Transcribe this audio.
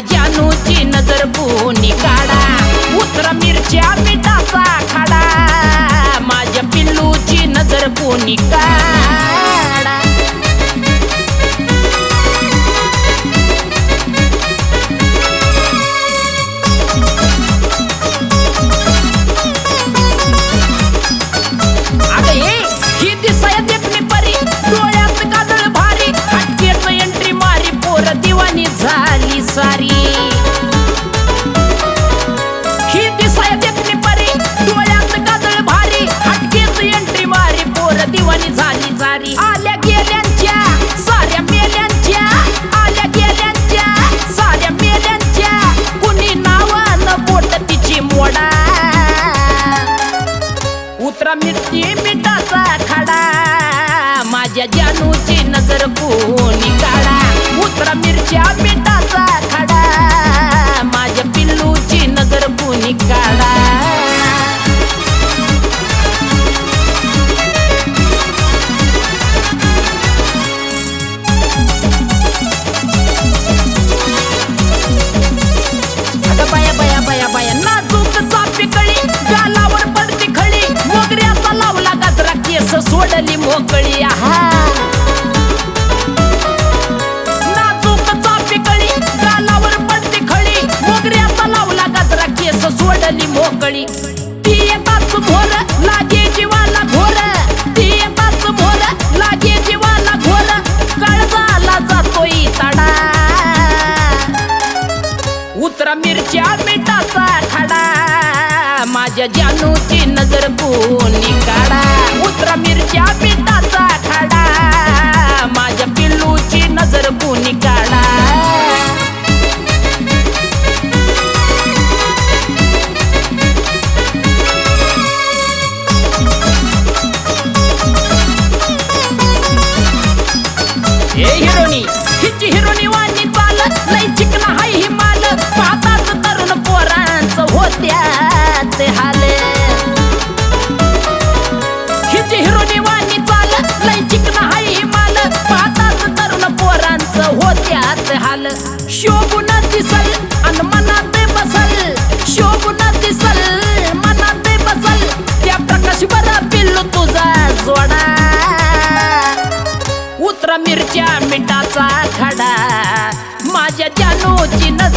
जानूची नजर बोनी काढा. उतरा मिरच्या दिवाणी झाली सारी आल्या गेल्यांच्या साऱ्या मेल्यांच्या आल्या गेल्यांच्या साऱ्या मेल्यांच्या कुणी बोट तिची मोडा उतरा मिरची मिठाचा खाडा माझ्या जानूची नजर कोणी काढा उतरा मिरच्या सोडली मोकळी ती येताच भोर लागे जीवाला घोर ती येताच भोर लागे जीवाला घोर कळजाला जातोय तडा. उतरा मिरच्या मिठाचा खडा. माझ्या जानूची नजर कोणी काढा. होत्यात शोभून दिसल अन मनात बसल शोभून दिसल मनात बसल त्या प्रकाश बरा पिल्लू तुझा जोडा. उतरा मिरच्या मिठाचा खडा माझ्या जानूची नजर